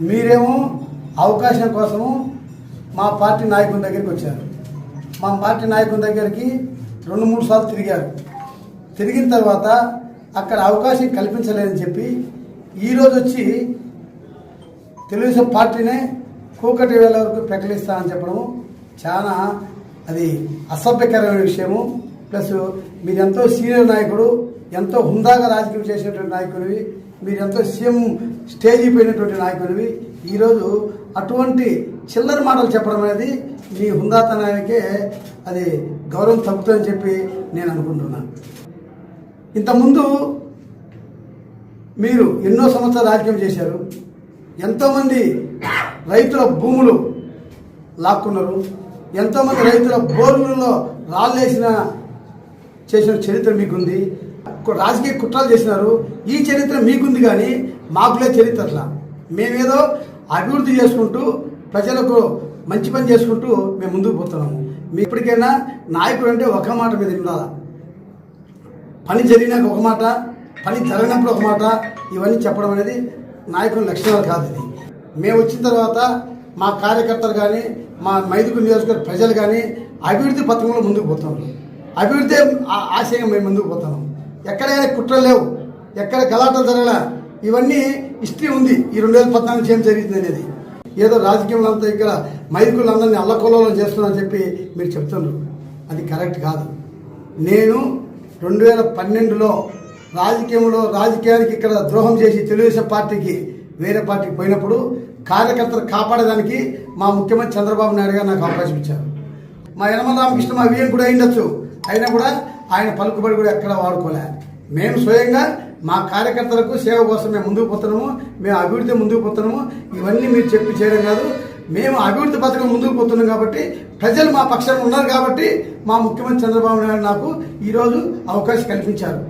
మీరేమో అవకాశం కోసము మా పార్టీ నాయకుని దగ్గరికి వచ్చారు. మా పార్టీ నాయకుని దగ్గరికి రెండు మూడు సార్లు తిరిగారు. తిరిగిన తర్వాత అక్కడ అవకాశం కల్పించలేదని చెప్పి ఈరోజు వచ్చి తెలుగుదేశం పార్టీనే కూకటి వేల వరకు ప్రకటిస్తానని చెప్పడము చాలా అది అసభ్యకరమైన విషయము. ప్లస్ మీరు ఎంతో సీనియర్ నాయకుడు ఎంతో హుందాగా రాజకీయం చేసినటువంటి నాయకుడివి. మీరు ఎంతో సీఎం స్టేజీ పోయినటువంటి నాయకుడివి. ఈరోజు అటువంటి చిల్లర మాటలు చెప్పడం అనేది మీ హుందాతనానికే అది గౌరవం తగ్గుతుందని చెప్పి నేను అనుకుంటున్నాను. ఇంతకుముందు మీరు ఎన్నో సంవత్సరాలు రాజకీయం చేశారు. ఎంతోమంది రైతుల భూములు లాక్కున్నారు. ఎంతోమంది రైతుల బోర్లలో రాళ్ళేసిన చేసిన చరిత్ర మీకుంది. రాజకీయ కుట్రలు చేసినారు. ఈ చరిత్ర మీకుంది కానీ మాకులే చరిత్ర అట్లా మేమేదో అభివృద్ధి చేసుకుంటూ ప్రజలకు మంచి పని చేసుకుంటూ మేము ముందుకు పోతున్నాము. మీ ఇప్పటికైనా నాయకుడు అంటే ఒక మాట మీద ఉండాలా పని జరిగినాక ఒక మాట పని జరగనప్పుడు ఒక మాట ఇవన్నీ చెప్పడం అనేది నాయకుల లక్షణాలు కాదు ఇది. మేము వచ్చిన తర్వాత మా కార్యకర్తలు కానీ మా మైదుకు నియోజకవర్గ ప్రజలు కానీ అభివృద్ధి పథకంలో ముందుకు పోతున్నాం అభివృద్ధి ఆ- ఆశయంగా మేము ముందుకు పోతున్నాం ఎక్కడైనా కుట్రలు లేవు. ఎక్కడ గలాటలు జరగలే ఇవన్నీ హిస్టరీ ఉంది. ఈ రెండు వేల పద్నాలుగు ఏం జరిగింది అనేది. ఏదో రాజకీయంలో అంతా ఇక్కడ మైదుకులందరినీ అల్లకొల్లోలం చేస్తున్నారని చెప్పి మీరు చెప్తున్నారు. అది కరెక్ట్ కాదు. నేను రెండు వేల పన్నెండులో రాజకీయంలో రాజకీయానికి ఇక్కడ ద్రోహం చేసి తెలుగుదేశం పార్టీకి వేరే పార్టీకి పోయినప్పుడు కార్యకర్తలు కాపాడడానికి మా ముఖ్యమంత్రి చంద్రబాబు నాయుడు గారు నాకు అవకాశం ఇచ్చారు. మా యనమల రామకృష్ణ మా వియ్యం కూడా అయిండొచ్చు అయినా కూడా ఆయన పలుకుబడి కూడా ఎక్కడ వాడుకోలే. మేము స్వయంగా మా కార్యకర్తలకు సేవ కోసం మేము ముందుకు పోతున్నాము మేము అభివృద్ధి ముందుకు పోతున్నాము ఇవన్నీ మీరు చెప్పి చేయడం కాదు. మేము అభివృద్ధి పథకం ముందుకు పోతున్నాం కాబట్టి ప్రజలు మా పక్షాన ఉన్నారు కాబట్టి మా ముఖ్యమంత్రి చంద్రబాబు నాయుడు నాకు ఈరోజు అవకాశం కల్పించారు.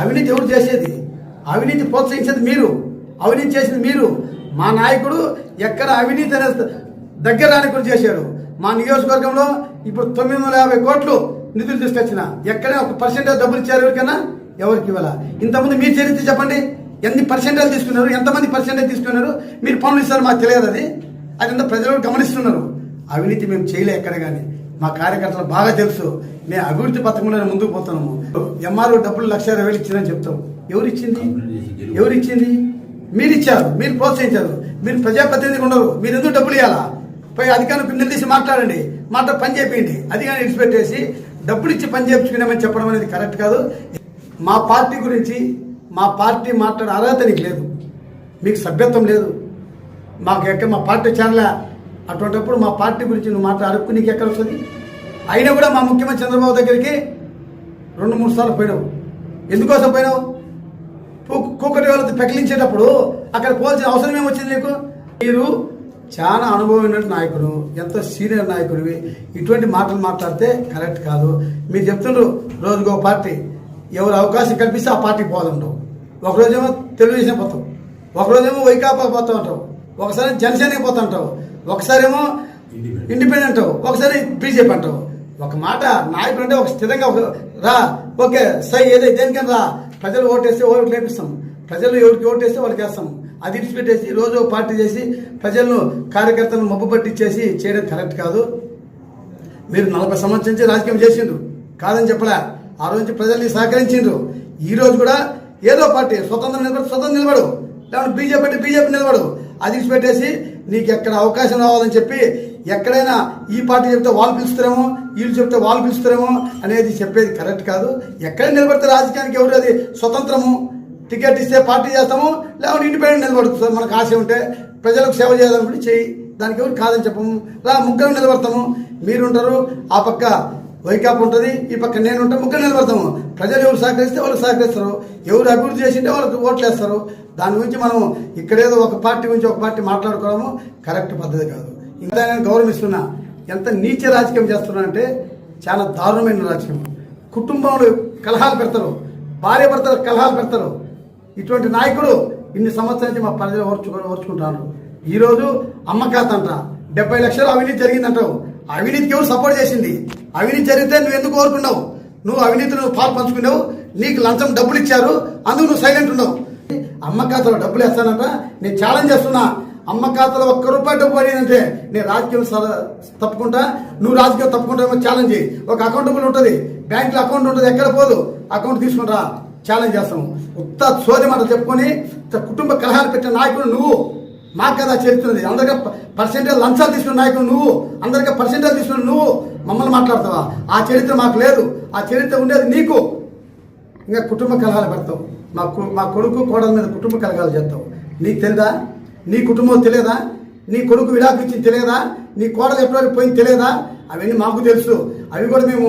అవినీతి ఎవరు చేసేది? అవినీతి ప్రోత్సహించేది మీరు. అవినీతి చేసింది మీరు. మా నాయకుడు ఎక్కడ అవినీతి అనే దగ్గర రానికుండా చేశాడు. మా నియోజకవర్గంలో ఇప్పుడు తొమ్మిది వందల యాభై కోట్లు నిధులు తీసుకొచ్చిన. ఎక్కడే ఒక పర్సెంటేజ్ డబ్బులు ఇచ్చారు ఎవరికైనా? ఎవరికి ఇవ్వాల? ఇంతకుముందు మీ చరిత్ర చెప్పండి. ఎన్ని పర్సెంటేజ్ తీసుకున్నారు? ఎంతమంది పర్సెంటేజ్ తీసుకున్నారు? మీరు పనులు ఇస్తారు మాకు తెలియదు అది. అది అంతా ప్రజలు గమనిస్తున్నారు? అవినీతి మేము చేయలే ఎక్కడ కానీ. మా కార్యకర్తలు బాగా తెలుసు. మేము అభివృద్ధి పథకంలోనే ముందుకు పోతున్నాము. ఎంఆర్ఓ డబ్బులు లక్ష ఇరవై వేలు ఇచ్చిందని చెప్తాం. ఎవరు ఇచ్చింది? ఎవరు ఇచ్చింది? మీరు ఇచ్చారు. మీరు ప్రోత్సహించారు. మీరు ప్రజాప్రతినిధిగా ఉండరు మీరు ఎందుకు డబ్బులు ఇవ్వాలా పోయి అధికారులు నిలదీసి మాట్లాడండి. మాట పని చేయండి అధికారులు విడిచిపెట్టేసి డబ్బులు ఇచ్చి పని చేయించుకున్నామని చెప్పడం అనేది కరెక్ట్ కాదు. మా పార్టీ గురించి మా పార్టీ మాట్లాడే అర్హత నీకు లేదు. మీకు సభ్యత్వం లేదు. మాకు ఎక్కడ మా పార్టీ ఛానల్ అటువంటిప్పుడు మా పార్టీ గురించి నువ్వు మాట అడుక్కు నీకు ఎక్కడ వస్తుంది? అయినా కూడా మా ముఖ్యమంత్రి చంద్రబాబు దగ్గరికి రెండు మూడు సార్లు పోయినావు. ఎందుకోసం పోయినావు? కూకటి వాళ్ళతో పెకిలించేటప్పుడు అక్కడ పోవాల్సిన అవసరం ఏమొచ్చింది నీకు? మీరు చాలా అనుభవమైన నాయకుడు ఎంతో సీనియర్ నాయకుడివి. ఇటువంటి మాటలు మాట్లాడితే కరెక్ట్ కాదు. మీరు చెప్తుండ్రు రోజుకో పార్టీ ఎవరు అవకాశం కల్పిస్తే ఆ పార్టీకి పోదంటావు. ఒకరోజేమో తెలుగుదేశం పోతాం ఒకరోజేమో వైకాపా పోతా ఉంటావు ఒకసారి జనసేనకి పోతా ఉంటావు ఒకసారేమో ఇండిపెండెంట్ అంటావు. ఒకసారి బీజేపీ అంటావు. ఒక మాట నాయకుడు అంటే ఒక స్థిరంగా ఒక రా ఓకే సై ఏదో దేనికైనా రా. ప్రజలు ఓటేస్తే ఓట్లు లేపిస్తాం. ప్రజలు ఎవరికి ఓటేస్తే వాళ్ళకి వేస్తాం. అది విడిచిపెట్టేసి రోజు పార్టీ చేసి ప్రజలను కార్యకర్తలను మబ్బు పట్టించేసి చేయడం కరెక్ట్ కాదు. మీరు నలభై సంవత్సరం నుంచి రాజకీయం చేసిండ్రు. కాదని చెప్పలే. ఆ రోజు ప్రజల్ని సహకరించిండ్రు. ఈ రోజు కూడా ఏదో పార్టీ స్వతంత్రం నిలబడి స్వతంత్రం నిలబడు. లేకుంటే బీజేపీ బీజేపీ నిలబడు. అది పెట్టేసి నీకు ఎక్కడ అవకాశం రావాలని చెప్పి ఎక్కడైనా ఈ పార్టీ చెప్తే వాళ్ళు పిలుస్తారేమో వీళ్ళు చెప్తే వాళ్ళు పిలుస్తారేమో అనేది చెప్పేది కరెక్ట్ కాదు. ఎక్కడ నిలబడితే రాజకీయానికి ఎవరు అది? స్వతంత్రము. టికెట్ ఇస్తే పార్టీ చేస్తాము లేకుంటే ఇండిపెండెంట్ నిలబడుతుంది మనకు ఆశ ఉంటే ప్రజలకు సేవ చేయాలనుకుంటే చేయి. దానికి ఎవరు కాదని చెప్పము. రా ముగ్గురు నిలబడతాము. మీరుంటారు ఆ పక్క వైకాప్ ఉంటుంది ఈ పక్క నేను ఉంటా ముగ్గురు నిలబడతాము. ప్రజలు ఎవరు సహకరిస్తే వాళ్ళు సహకరిస్తారు. ఎవరు అభివృద్ధి చేసింటే వాళ్ళకి ఓట్లు వేస్తారు దాని గురించి మనం ఇక్కడేదో ఒక పార్టీ గురించి ఒక పార్టీ మాట్లాడుకోవడము కరెక్ట్ పద్ధతి కాదు. ఇంకా నేను గౌరవిస్తున్నా. ఎంత నీచ రాజకీయం చేస్తున్నా అంటే చాలా దారుణమైన రాజకీయం. కుటుంబంలో కలహాలు పెడతారు. భార్య భర్తలు కలహాలు పెడతారు. ఇటువంటి నాయకుడు ఇన్ని సంవత్సరాల నుంచి మా ప్రజలు ఓర్చుకు ఓర్చుకుంటారు. ఈరోజు అమ్మకాతంట డెబ్బై లక్షలు అవినీతి జరిగిందంటావు. అవినీతికి ఎవరు సపోర్ట్ చేసింది? అవినీతి జరిగితే నువ్వు ఎందుకు కోరుకున్నావు నువ్వు అవినీతి నువ్వు పాలు పంచుకున్నావు నీకు లంచం డబ్బులు ఇచ్చారు అందుకు నువ్వు సైలెంట్ ఉన్నావు. అమ్మకాతలో డబ్బులు వేస్తానంట నేను ఛాలెంజ్ చేస్తున్నా. అమ్మ ఖాతాలో ఒక్క రూపాయి డబ్బు పడిందంటే నేను రాజకీయం తప్పుకుంటా నువ్వు రాజకీయం తప్పుకుంటా ఛాలెంజ్ ఒక అకౌంటబుల్ ఉంటుంది. బ్యాంకులో అకౌంట్ ఉంటుంది ఎక్కడ పోదు? అకౌంట్ తీసుకుంటా. ఛాలెంజ్ చేస్తాము ఉత్త సోది మాటలు చెప్పుకొని కుటుంబ కలహాలు పెట్టిన నాయకుడు నువ్వు. మాకు కదా చేరుతున్నది. అందరికీ పర్సెంటేజ్ లంచాలు తీసుకున్న నాయకుడు నువ్వు. అందరికీ పర్సెంటేజ్ తీసుకున్న నువ్వు. మమ్మల్ని మాట్లాడతావా? ఆ చరిత్ర మాకు లేదు. ఆ చరిత్ర ఉండేది నీకు. ఇంకా కుటుంబ కలహాలు పెడతావు. మా మా కొడుకు కోడల మీద కుటుంబ కలహాలు చేస్తావు. నీకు తెలియదా నీ కుటుంబం తెలియదా నీ కొడుకు విడాకు ఇచ్చింది తెలియదా నీ కోడలు ఎప్పటివరకు పోయింది తెలియదా అవన్నీ మాకు తెలుసు. అవి కూడా మేము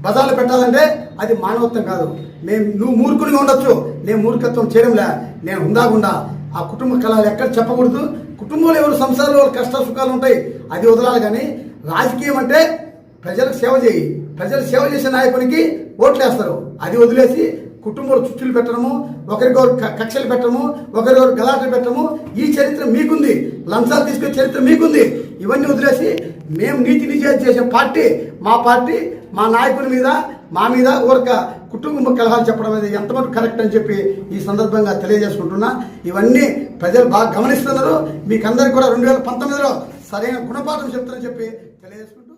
బజార్లు పెట్టాలంటే అది మానవత్వం కాదు. మేము నువ్వు మూర్ఖునిగా ఉండొచ్చు. నేను మూర్ఖత్వం చేయడంలే. నేను ఉందాకుండా ఆ కుటుంబ కళలు ఎక్కడ చెప్పకూడదు. కుటుంబంలో ఎవరు సంసారంలో ఎవరు కష్ట సుఖాలు ఉంటాయి అది వదలాలి కానీ రాజకీయం అంటే ప్రజలకు సేవ చేయి. ప్రజలు సేవ చేసే నాయకునికి ఓట్లు వేస్తారు అది వదిలేసి కుటుంబంలో చుచ్చులు పెట్టడము ఒకరికొకరు క- కక్షలు పెట్టడము ఒకరికొకరు గలాటలు పెట్టడము ఈ చరిత్ర మీకుంది. లంచాలు తీసుకునే చరిత్ర మీకుంది. ఇవన్నీ వదిలేసి మేము నీతి నిజాయితీ చేసే పార్టీ మా పార్టీ మా నాయకుల మీద మా మీద ఊరక కుటుంబ కలహాలు చెప్పడం అనేది ఎంతవరకు కరెక్ట్ అని చెప్పి ఈ సందర్భంగా తెలియజేసుకుంటున్నా. ఇవన్నీ ప్రజలు బాగా గమనిస్తున్నారు. మీకందరికీ కూడా రెండు వేల పంతొమ్మిదిలో సరైన గుణపాఠం చెప్తారని చెప్పి తెలియజేసుకుంటున్నాను